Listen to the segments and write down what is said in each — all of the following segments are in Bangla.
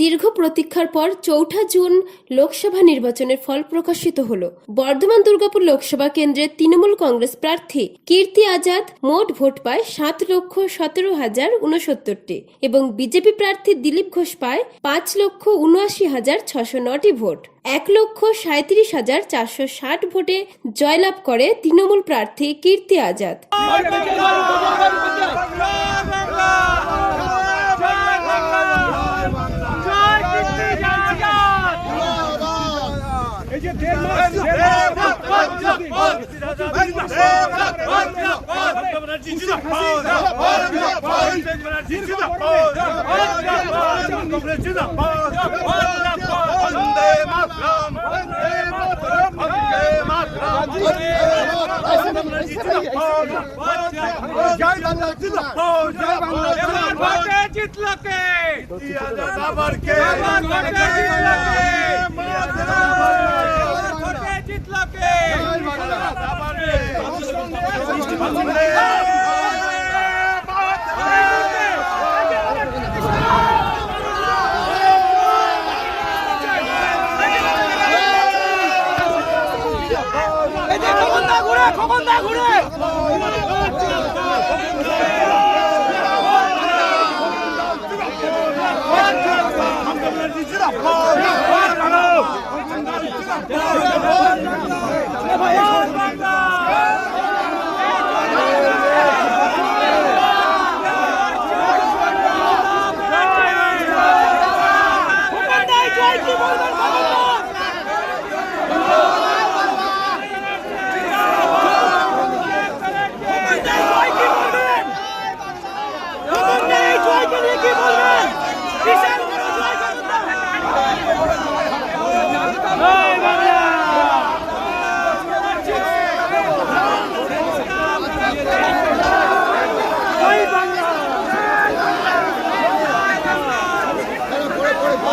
দীর্ঘ প্রতীক্ষার পর চৌঠা জুন লোকসভা নির্বাচনের ফল প্রকাশিত হলো। বর্ধমান দুর্গাপুর লোকসভা কেন্দ্রের তৃণমূল কংগ্রেস প্রার্থী কীর্তি আজাদ মোট ভোট পায় সাত লক্ষ সতেরো হাজার উনসত্তরটি এবং বিজেপি প্রার্থী দিলীপ ঘোষ পায় পাঁচ লক্ষ উনআশি হাজার ছশো নটি ভোট। এক লক্ষ সাঁত্রিশ হাজার চারশো ষাট ভোটে জয়লাভ করে তৃণমূল প্রার্থী কীর্তি আজাদ। জিতলাকে জিতলাকে বিপ্লবকে ঘুরে খবর Come on. ਜਿੰਦਾਬਾਦ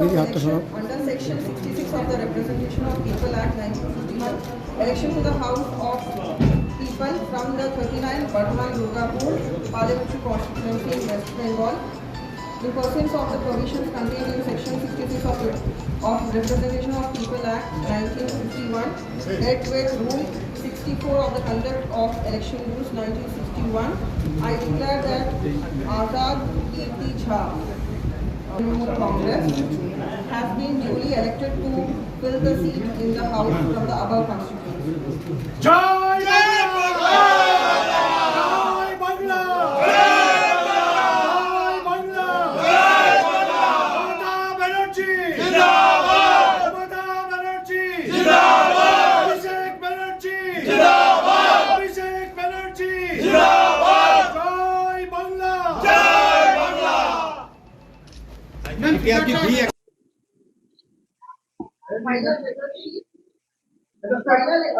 under section 66 of the Representation of People Act 1951, election to the House of People from the 39 Bardhaman Durgapur Parliamentary Constituency in West Bengal. In pursuance of the provisions contained in section 66 of the of Representation of People Act 1951, led with Rule 64 of the Conduct of Election Rules 1961, I declare that Azad Kirti Jha Trinamool Congress has been duly elected to fill the seat in the House from the above constituency. final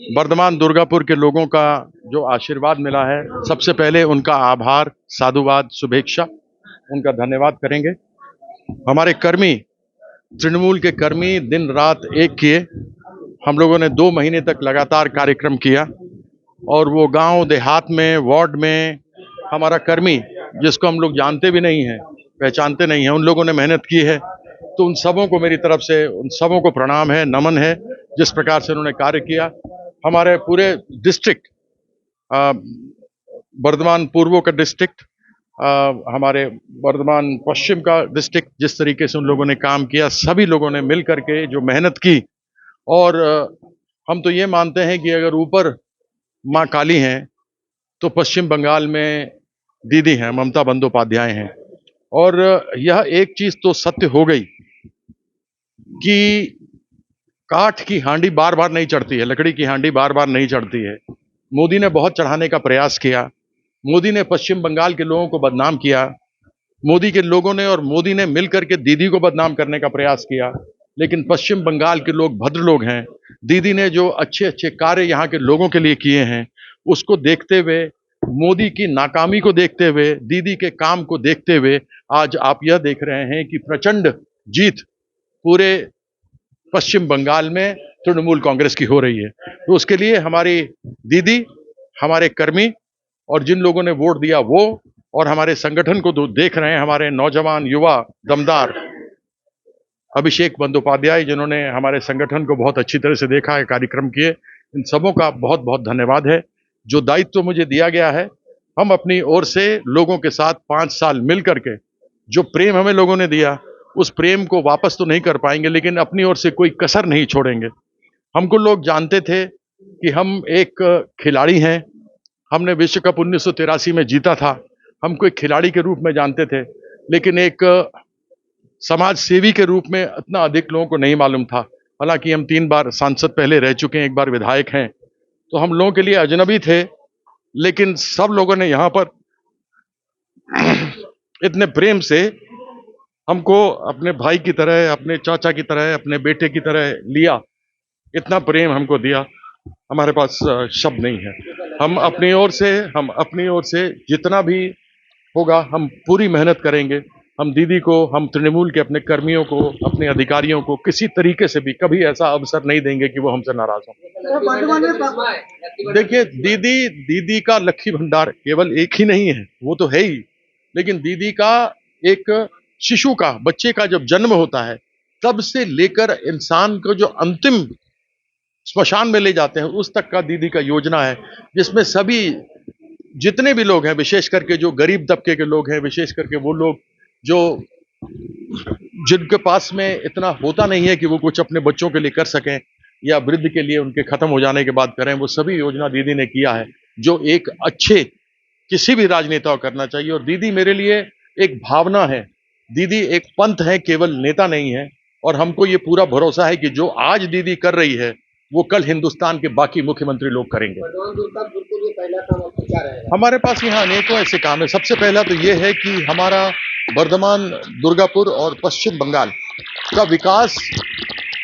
Varthaman Durgapur के लोगों का जो आशीर्वाद मिला है, सबसे पहले उनका आभार, साधुवाद, शुभेच्छा, उनका धन्यवाद करेंगे। हमारे कर्मी, तृणमूल के कर्मी दिन रात एक किए। हम लोगों ने दो महीने तक लगातार कार्यक्रम किया और वो गाँव देहात में, वार्ड में हमारा कर्मी, जिसको हम लोग जानते भी नहीं हैं, पहचानते नहीं हैं, उन लोगों ने मेहनत की है तो उन सबों को मेरी तरफ़ से, उन सबों को प्रणाम है, नमन है, जिस प्रकार से उन्होंने कार्य किया। हमारे पूरे डिस्ट्रिक्ट वर्धमान पूर्व का डिस्ट्रिक्ट हमारे वर्धमान पश्चिम का डिस्ट्रिक्ट जिस तरीके से उन लोगों ने काम किया, सभी लोगों ने मिल करके जो मेहनत की। और हम तो ये मानते हैं कि अगर ऊपर माँ काली हैं तो पश्चिम बंगाल में दीदी हैं, ममता बंदोपाध्याय हैं। और, यह एक चीज़ तो सत्य हो गई कि काठ की हांडी बार बार नहीं चढ़ती है, लकड़ी की हांडी बार बार नहीं चढ़ती है। मोदी ने बहुत चढ़ाने का प्रयास किया। मोदी ने पश्चिम बंगाल के लोगों को बदनाम किया। मोदी के लोगों ने और मोदी ने मिलकर के दीदी को बदनाम करने का प्रयास किया। लेकिन पश्चिम बंगाल के लोग भद्र लोग हैं। दीदी ने जो अच्छे अच्छे कार्य यहाँ के लोगों के लिए किए हैं, उसको देखते हुए, मोदी की नाकामी को देखते हुए, दीदी के काम को देखते हुए आज आप यह देख रहे हैं कि प्रचंड जीत पूरे पश्चिम बंगाल में तृणमूल कांग्रेस की हो रही है। तो उसके लिए हमारी दीदी, हमारे कर्मी और जिन लोगों ने वोट दिया वो और हमारे संगठन को दो- देख रहे हैं, हमारे नौजवान, युवा, दमदार अभिषेक बंदोपाध्याय जिन्होंने हमारे संगठन को बहुत अच्छी तरह से देखा है, कार्यक्रम किए, इन सबों का बहुत बहुत धन्यवाद है। जो दायित्व मुझे दिया गया है, हम अपनी ओर से लोगों के साथ पाँच साल मिल करके जो प्रेम हमें लोगों ने दिया उस प्रेम को वापस तो नहीं कर पाएँगे, लेकिन अपनी ओर से कोई कसर नहीं छोड़ेंगे। हमको लोग जानते थे कि हम एक खिलाड़ी हैं। हमने विश्व कप उन्नीस सौ तिरासी में जीता था। हमको एक खिलाड़ी के रूप में जानते थे, लेकिन एक समाज सेवी के रूप में इतना अधिक लोगों को नहीं मालूम था। हालाँकि हम तीन बार सांसद पहले रह चुके हैं, एक बार विधायक हैं। तो हम लोगों के लिए अजनबी थे, लेकिन सब लोगों ने यहाँ पर इतने प्रेम से हमको अपने भाई की तरह, अपने चाचा की तरह, अपने बेटे की तरह लिया। इतना प्रेम हमको दिया। हमारे पास शब्द नहीं है। हम अपनी ओर से, हम अपनी ओर से जितना भी होगा, हम पूरी मेहनत करेंगे। हम दीदी को, हम तृणमूल के अपने कर्मियों को, अपने अधिकारियों को किसी तरीके से भी कभी ऐसा अवसर नहीं देंगे कि वो हमसे नाराज़ हों। देखिए, दीदी दीदी का लक्खी भंडार केवल एक ही नहीं है, वो तो है ही। लेकिन दीदी का एक शिशु का, बच्चे का जब जन्म होता है, तब से लेकर इंसान को जो अंतिम स्मशान में ले जाते हैं, उस तक का दीदी का योजना है, जिसमें सभी, जितने भी लोग हैं, विशेष करके जो गरीब तबके के लोग हैं, विशेष करके वो लोग, जो जिनके पास में इतना होता नहीं है कि वो कुछ अपने बच्चों के लिए कर सकें, या वृद्ध के लिए उनके खत्म हो जाने के बाद करें, वो सभी योजना दीदी ने किया है, जो एक अच्छे किसी भी राजनेता को करना चाहिए। और दीदी मेरे लिए एक भावना है दीदी एक पंथ है केवल नेता नहीं है और हमको ये पूरा भरोसा है कि जो आज दीदी कर रही है वो कल हिंदुस्तान के बाकी मुख्यमंत्री लोग करेंगे। हमारे पास यहाँ अनेकों ऐसे काम है। सबसे पहला तो ये है कि हमारा वर्धमान दुर्गापुर और पश्चिम बंगाल का विकास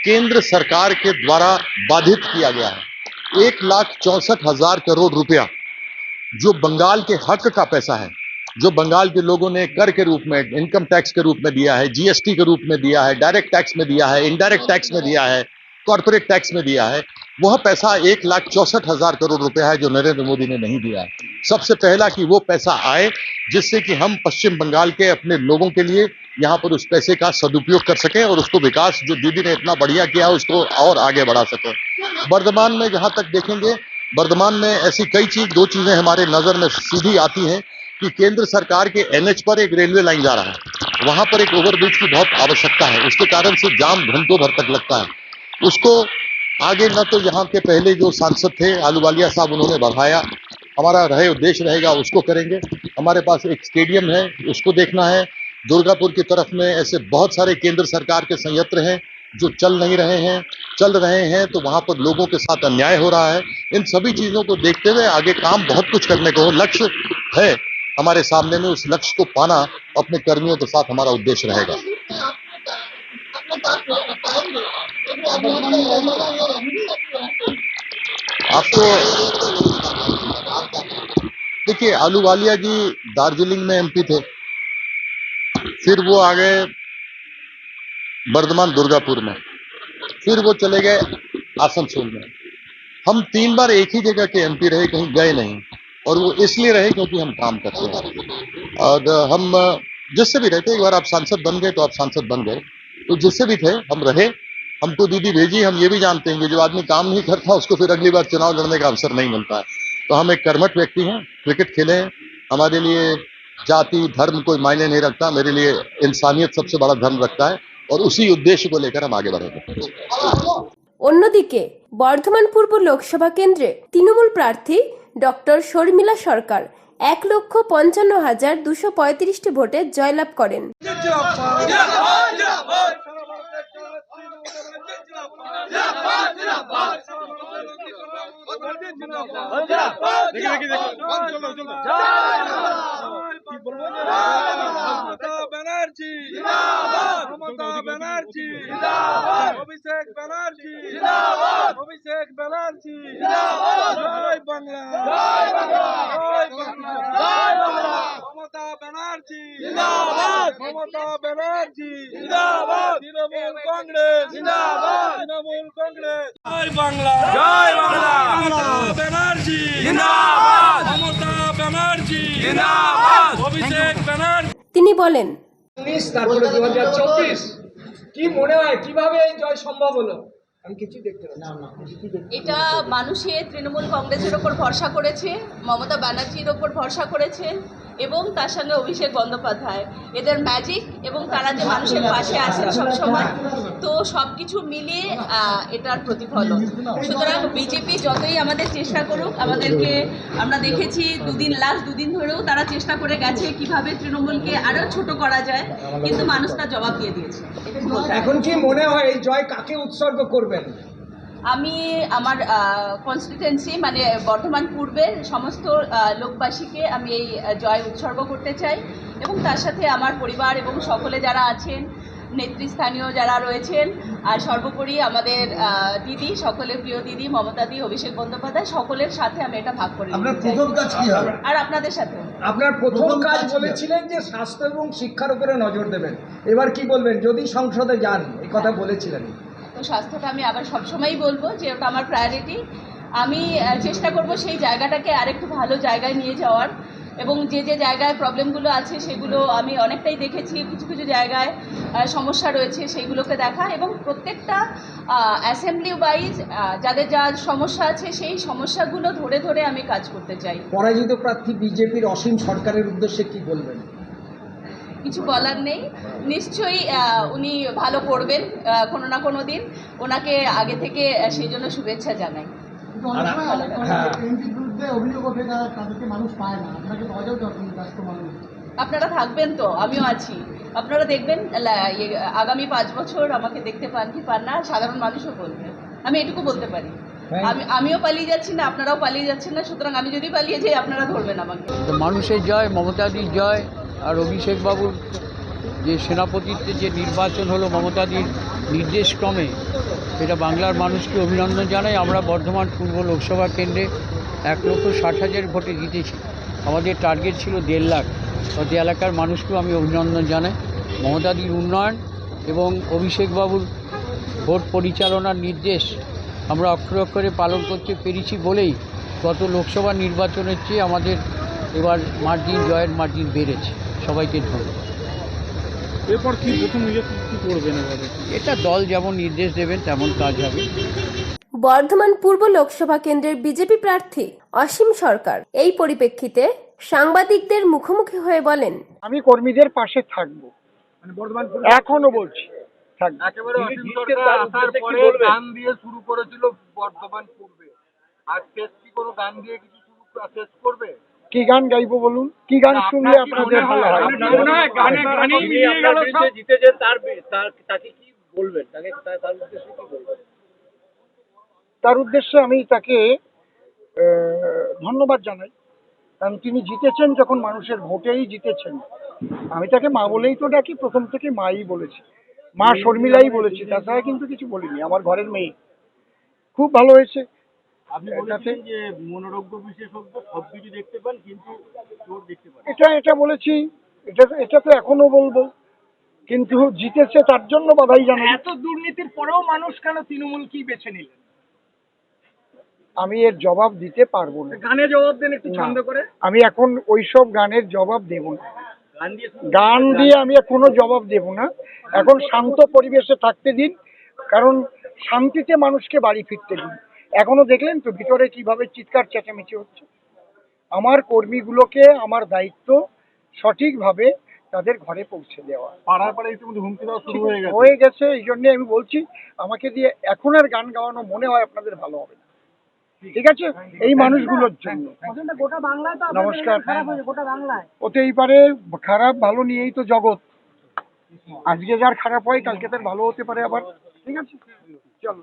केंद्र सरकार के द्वारा बाधित किया गया है। एक लाख चौसठ हज़ार करोड़ रुपया जो बंगाल के हक का पैसा है। जो बंगाल के लोगों ने कर के रूप में इनकम टैक्स के रूप में दिया है जीएसटी के रूप में दिया है डायरेक्ट टैक्स में दिया है इनडायरेक्ट टैक्स में दिया है कॉरपोरेट टैक्स में दिया है, वह पैसा एक लाख चौसठ हज़ार करोड़ रुपया है जो नरेंद्र मोदी ने नहीं दिया है। सबसे पहला कि वो पैसा आए, जिससे कि हम पश्चिम बंगाल के अपने लोगों के लिए यहाँ पर उस पैसे का सदुपयोग कर सकें और उसको विकास, जो दीदी ने इतना बढ़िया किया है, उसको और आगे बढ़ा सकें। वर्धमान में जहाँ तक देखेंगे, वर्धमान में ऐसी कई चीज़, दो चीज़ें हमारे नज़र में सीधी आती हैं। कि केंद्र सरकार के एनएच पर एक रेलवे लाइन जा रहा है। वहाँ पर एक ओवरब्रिज की बहुत आवश्यकता है। उसके कारण से जाम घंटों भर तक लगता है। उसको आगे न तो यहाँ के पहले जो सांसद थे आलूवालिया साहब, उन्होंने बढ़ाया। हमारा रहे उद्देश्य रहेगा उसको करेंगे। हमारे पास एक स्टेडियम है, उसको देखना है। दुर्गापुर की तरफ़ में ऐसे बहुत सारे केंद्र सरकार के संयंत्र हैं, जो चल नहीं रहे हैं। चल रहे हैं तो वहाँ पर लोगों के साथ अन्याय हो रहा है। इन सभी चीज़ों को देखते हुए आगे काम बहुत कुछ करने को लक्ष्य है। हमारे सामने में उस लक्ष्य को पाना अपने कर्मियों के साथ हमारा उद्देश्य रहेगा। आपको देखिए आलूवालिया जी दार्जिलिंग में एमपी थे। फिर वो आ गए बर्धमान दुर्गापुर में। फिर वो चले गए आसनसोल में। हम तीन बार एक ही जगह के एमपी रहे, कहीं गए नहीं। और वो इसलिए रहे क्योंकि हम काम करते हैं और हम जिससे भी रहते एक बार आप सांसद बन गए तो आप सांसद बन गए तो जिससे भी थे हम रहे हमको दीदी भेजी हम ये भी जानते हैं कि जो आदमी काम नहीं करता उसको फिर अगली बार चुनाव लड़ने का अवसर नहीं मिलता है तो हम एक कर्मठ व्यक्ति हैं क्रिकेट खेले हैं हमारे लिए जाति धर्म कोई मायने नहीं रखता मेरे लिए इंसानियत सबसे बड़ा धर्म रखता है और उसी उद्देश्य को लेकर हम आगे बढ़ेंगे অন্যদিকে বর্ধমান পূর্ব লোকসভা কেন্দ্রে তৃণমূল প্রার্থী ডক্টর শর্মিলা সরকার এক লক্ষ পঞ্চান্ন হাজার দুশো পঁয়ত্রিশটি ভোটে জয়লাভ করেন ব্যানার্জি জিন্দাবাদ মমতা ব্যানার্জি। জিন্দাবাদ। অভিষেক ব্যানার্জি। জিন্দাবাদ। অভিষেক ব্যানার্জি। জিন্দাবাদ। জয় বাংলা। জয় বাংলা। জয় বাংলা। জয় বাংলা। মমতা ব্যানার্জি। জিন্দাবাদ। মমতা ব্যানার্জি। জিন্দাবাদ। তৃণমূল কংগ্রেস। জিন্দাবাদ। তৃণমূল কংগ্রেস। জয় বাংলা। জয় বাংলা। মমতা ব্যানার্জি। জিন্দাবাদ। মমতা ব্যানার্জি। অভিষেক ব্যানার্জি। তিনি বলেন উনিশ তারপরে দু হাজার চব্বিশ। কি মনে হয়? কীভাবে এই জয় সম্ভব হলো? আমি কিছু দেখতে পাচ্ছি না। এটা মানুষের তৃণমূল কংগ্রেসের ওপর ভরসা করেছে মমতা ব্যানার্জির ওপর ভরসা করেছে। এবং তার সঙ্গে অভিষেক বন্দ্যোপাধ্যায়। এদের ম্যাজিক এবং তারা যে মানুষের পাশে আছেন সবসময়, তো সব কিছু মিলিয়ে এটার প্রতিফলন। সুতরাং বিজেপি যতই আমাদের চেষ্টা করুক, আমাদেরকে আমরা দেখেছি দুদিন লাস্ট দুদিন ধরেও তারা চেষ্টা করে গেছে কীভাবে তৃণমূলকে আরও ছোট করা যায়, কিন্তু মানুষ তার জবাব দিয়ে দিয়েছে। এখন কি মনে হয় এই জয় কাকে উৎসর্গ করবেন? আমি আমার কনস্টিটুয়েন্সি মানে বর্ধমান পূর্বের সমস্ত লোকবাসীকে আমি এই জয় উৎসর্গ করতে চাই এবং তার সাথে আমার পরিবার এবং সকলে যারা আছেন নেতৃস্থানীয় যারা রয়েছেন আর সর্বোপরি আমাদের আহ, দিদি সকলের প্রিয় দিদি মমতা দি অভিষেক বন্দ্যোপাধ্যায় সকলের সাথে আমি এটা ভাগ করে নিতে কাজ কি হবে? আর আপনাদের সাথে। আপনার প্রথম কাজ বলেছিলেন যে স্বাস্থ্য এবং শিক্ষার উপরে নজর দেবেন। এবার কি বলবেন? যদি সংসদে যান এই কথা বলেছিলেন। স্বাস্থ্যটা আমি আবার সবসময়ই বলব যে ওটা আমার প্রায়োরিটি আমি চেষ্টা করব সেই জায়গাটাকে আরেকটু ভালো জায়গায় নিয়ে যাওয়ার এবং যে যে জায়গায় প্রবলেমগুলো আছে সেগুলো আমি অনেকটাই দেখেছি। কিছু কিছু জায়গায় সমস্যা রয়েছে সেইগুলোকে দেখা এবং প্রত্যেকটা অ্যাসেম্বলি ওয়াইজ যাদের যা সমস্যা আছে সেই সমস্যাগুলো ধরে ধরে আমি কাজ করতে চাই। পরাজিত প্রার্থী বিজেপির অসীম সরকারের উদ্দেশ্যে কি বলবেন? কিছু বলার নেই। নিশ্চয়ই উনি ভালো করবেন কোনো না কোনো দিন। ওনাকে আগে থেকে সেই জন্য শুভেচ্ছা জানাই। হ্যাঁ। আপনারা থাকবেন তো আমিও আছি। আপনারা দেখবেন ইয়ে, আগামী পাঁচ বছর আমাকে দেখতে পান কি পান না সাধারণ মানুষও বলবে। আমি এটুকু বলতে পারি। আমি আমিও পালিয়ে যাচ্ছি না আপনারাও পালিয়ে যাচ্ছেন না সুতরাং আমি যদি পালিয়ে যাই আপনারা ধরবেন আমাকে। মানুষের জয় মমতাদির জয়। আর অভিষেক বাবুর যে সেনাপতিত্বের যে নির্বাচন হলো মমতাদির নির্দেশক্রমে, সেটা বাংলার মানুষকে অভিনন্দন জানাই। আমরা বর্ধমান পূর্ব লোকসভা কেন্দ্রে এক লক্ষ ষাট হাজার ভোটে জিতেছি। আমাদের টার্গেট ছিল দেড় লাখ। অত এলাকার মানুষকেও আমি অভিনন্দন জানাই। মমতাদির উন্নয়ন এবং অভিষেকবাবুর ভোট পরিচালনার নির্দেশ আমরা অক্ষরে অক্ষরে পালন করতে পেরেছি বলেই গত লোকসভা নির্বাচনের চেয়ে আমাদের এবার মার্জিন জয়ের মার্জিন বেড়েছে। সবাইকে ধন্যবাদ। এরপর কি প্রথম নিজে কি করবেন এটা দল যেমন নির্দেশ দেবেন তেমন কাজ হবে। বর্ধমান পূর্ব লোকসভা কেন্দ্রের বিজেপি প্রার্থী অসীম সরকার এই পরিপ্রেক্ষিতে সাংবাদিকদের মুখোমুখি হয়ে বলেন আমি কর্মীদের পাশে থাকব। মানে এখনও বলছি। একেবারে অসীম সরকার আসার পরে গান দিয়ে শুরু করেছিল বর্ধমান পূর্বে। আর শেষ কি কোনো গান দিয়ে কিছু শুরু শেষ করবে কি গান গাইবো বলুন? কি গান শুনলে আপনাদের ভালো হয়? তার উদ্দেশ্যে আমি তাকে ধন্যবাদ জানাই। কারণ তিনি জিতেছেন যখন মানুষের ভোটেই জিতেছেন। আমি তাকে মা বলেই তো ডাকি প্রথম থেকে মাই বলেছি। মা শর্মিলাই বলেছি তাছাড়া কিন্তু কিছু বলিনি। আমার ঘরের মেয়ে। খুব ভালো হয়েছে। এটা এটা বলেছি। এটা এটা তো এখনও বলব। কিন্তু জিতেছে তার জন্য বাধাই জানাই। এত দুর্নীতির পরেও মানুষ কেন তৃণমূল কি বেছে নিলেন? আমি এর জবাব দিতে পারব না। গানে জবাব দেন একটু ছন্দ করে। আমি এখন ওইসব গানের জবাব দেব না। গান দিয়ে গান দিয়ে আমি কোনো জবাব দেব না। এখন শান্ত পরিবেশে থাকতে দিন। কারণ শান্তিতে মানুষকে বাড়ি ফিরতে দিন। এখনও দেখলেন তো ভিতরে কীভাবে চিৎকার চেঁচামেচি হচ্ছে? আমার কর্মীগুলোকে আমার দায়িত্ব সঠিকভাবে তাদের ঘরে পৌঁছে দেওয়া। পাড়ায় পাড়ায় ইতিমধ্যে হুমকি দেওয়া শুরু হয়ে গেছে। হয়ে গেছে এই জন্য আমি বলছি আমাকে দিয়ে এখন আর গান গাওয়ানো মনে হয় আপনাদের ভালো হবে না। ঠিক আছে? এই মানুষগুলোর জন্য। গোটা বাংলায় নমস্কার। গোটা বাংলায়। হতেই পারে খারাপ ভালো নিয়েই তো জগৎ। আজকে যার খারাপ হয় কালকে তার ভালো হতে পারে আবার। ঠিক আছে? চলো।